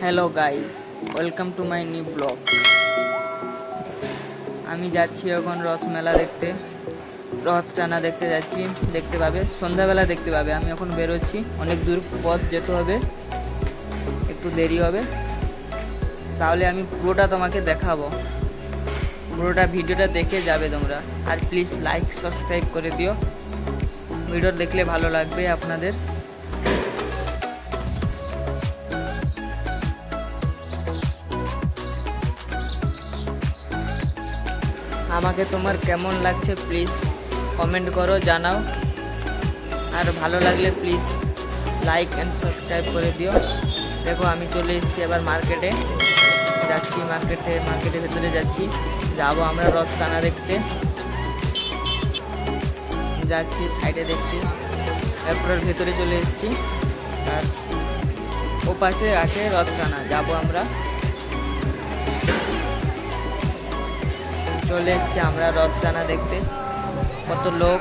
Hello guys welcome to my new blog আমি যাচ্ছি এখন রথ মেলা দেখতে। রথ টানা দেখতে যাচ্ছি। দেখতে পাবে। সন্ধ্যাবেলা দেখতে পাবে। আমি এখন বেরোচ্ছি। অনেক দূর পথ যেতে হবে। একটু দেরি হবে। তাহলে আমি পুরোটা তোমাকে দেখাবো। পুরোটা ভিডিওটা দেখে যাবে তোমরা। আর প্লিজ লাইক সাবস্ক্রাইব করে দিও। ভিডিও দেখলে ভালো লাগবে আপনাদের। আমাকে তোমার কেমন লাগছে প্লিজ কমেন্ট করো, জানাও। আর ভালো লাগলে প্লিজ লাইক অ্যান্ড সাবস্ক্রাইব করে দিও। দেখো, আমি চলে এসেছি এবার মার্কেটে যাচ্ছি মার্কেটে মার্কেটের ভেতরে যাচ্ছি। যাব আমরা রথ টানা দেখতে। যাচ্ছি সাইডে দেখছি। এরপরের ভেতরে চলে এসেছি। আর ও পাশে আছে রথ টানা যাব আমরা। চলে এসেছি আমরা রথ টানা দেখতে। কত লোক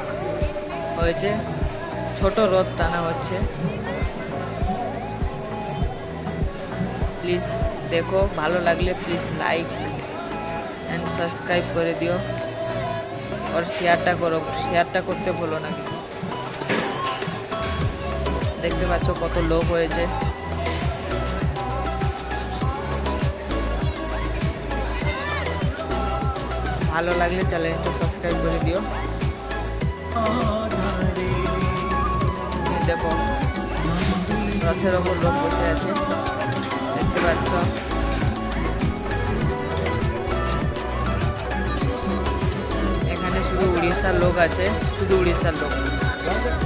হয়েছে। ছোট রথ টানা হচ্ছে। প্লিজ দেখো, ভালো লাগলে প্লিজ লাইক অ্যান্ড সাবস্ক্রাইব করে দিও। আর শেয়ারটা করো শেয়ারটা করতে ভুলো না। কিন্তু দেখতে পাচ্ছ কত লোক হয়েছে। ভালো লাগলে চ্যানেলটা সাবস্ক্রাইব করে দিও। দেখো রথের ওপর লোক বসে আছে, দেখতে পাচ্ছ? এখানে শুধু উড়িষ্যার লোক আছে, শুধু উড়িষ্যার লোক।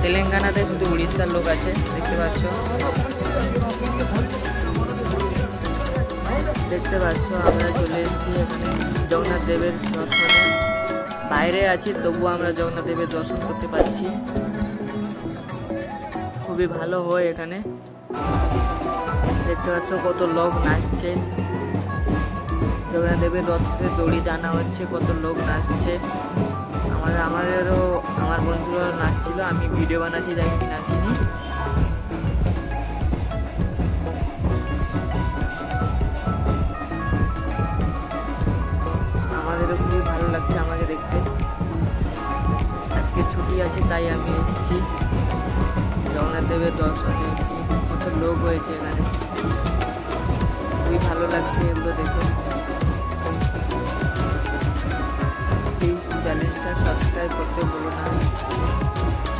তেলেঙ্গানাতে শুধু উড়িষ্যার লোক আছে, দেখতে পাচ্ছ? দেখতে পাচ্ছ, আমরা চলে এসেছি এখানে জগন্নাথ দেবের দর্শনে। বাইরে আছি, তবুও আমরা জগন্নাথ দেবের দর্শন করতে পারছি। খুবই ভালো হয় এখানে। দেখতে পাচ্ছ কত লোক নাচছে। জগন্নাথ দেবের রথে দড়ি টানা হচ্ছে, কত লোক নাচছে। আমাদের আমাদেরও আমার বন্ধুরা নাচছিল, আমি ভিডিও বানাচ্ছি আমি নাচিনি। এসেছি। জগন্নাথ দেবের দর্শনে এসেছি। কত লোক হয়েছে এখানে। খুবই ভালো লাগছে এগুলো দেখে। প্লিজ চ্যানেলটা সাবস্ক্রাইব করতে বলো না।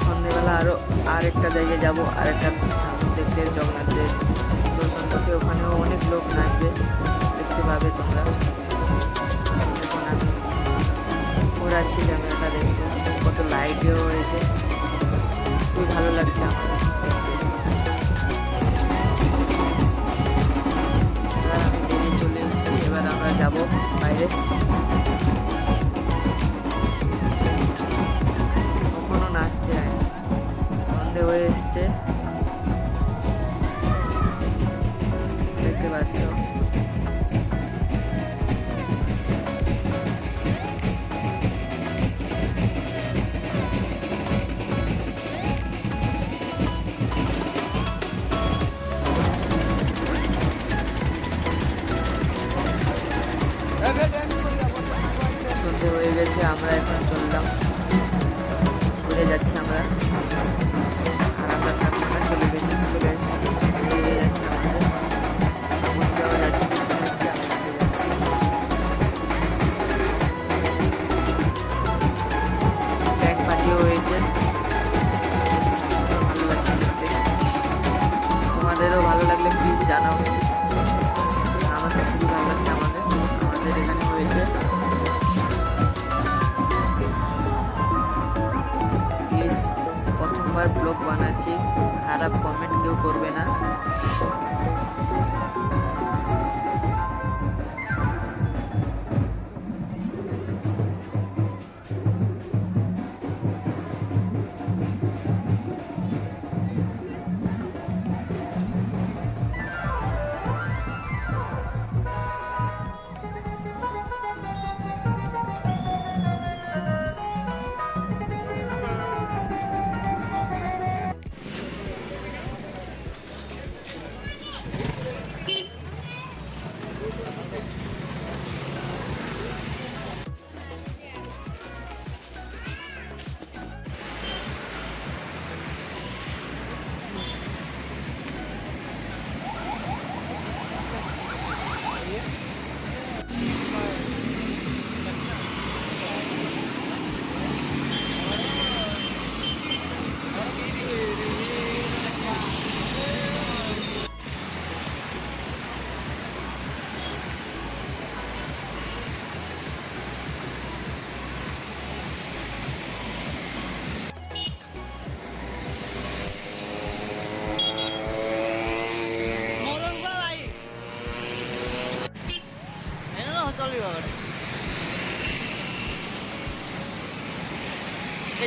সন্ধেবেলা আরও আরেকটা জায়গায় যাব, আরেকটা ঠাকুর দেখতে জগন্নাথের দর্শন করতে ওখানেও অনেক লোক নাচবে দেখতে পাবে তোমরা। এখন আমি ঘোরাচ্ছি ক্যামেরাটা দেখতে। কত লাইটও হয়েছে। খুবই ভালো লাগছে আমার। আমরা এখন চললাম। ঘুরে যাচ্ছি আমরা। চলে গেছি ব্যাগ হয়েছে তোমাদেরও ভালো লাগলে প্লিজ জানাও। প্রথমবার ব্লগ বানাচ্ছি খারাপ কমেন্ট কেউ করবে না।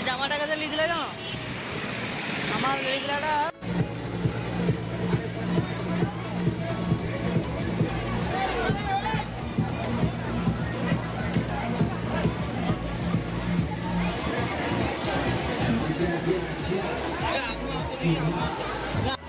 জামাটা কাছে লিখলে জানো আমার লিখলাটা প্লিজ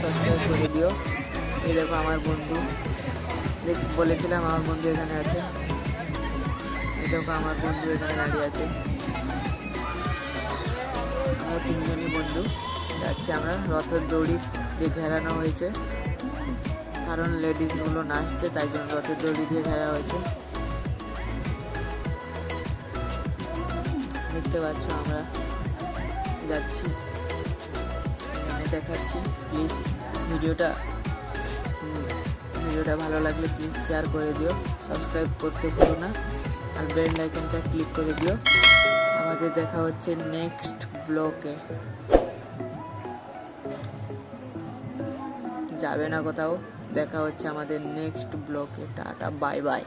সাবস্ক্রাইব করে দিও। এই দেখো আমার বন্ধু। বলেছিলাম আমার বন্ধু এখানে আছে। এই দেখো আমার বন্ধু এখানে দাঁড়িয়ে আছে। আমরা তিনজনই বন্ধু। যাচ্ছি আমরা। রথের দৌড়ি দিয়ে ঘেরানো হয়েছে। কারণ লেডিসগুলো নাচছে, তাই জন্য রথের দড়ি দিয়ে ঘেরা হয়েছে। দেখতে পাচ্ছ আমরা। যাচ্ছি। দেখাচ্ছি প্লিজ ভিডিওটা ভিডিওটা ভালো লাগলে প্লিজ শেয়ার করে দিও সাবস্ক্রাইব করতে ভুলো না, আর বেল লাইকনটা ক্লিক করে দিও। আমাদের দেখা হচ্ছে নেক্সট ব্লকে যাবে না কোথাও, দেখা হচ্ছে আমাদের নেক্সট ব্লকে টাটা বাই বাই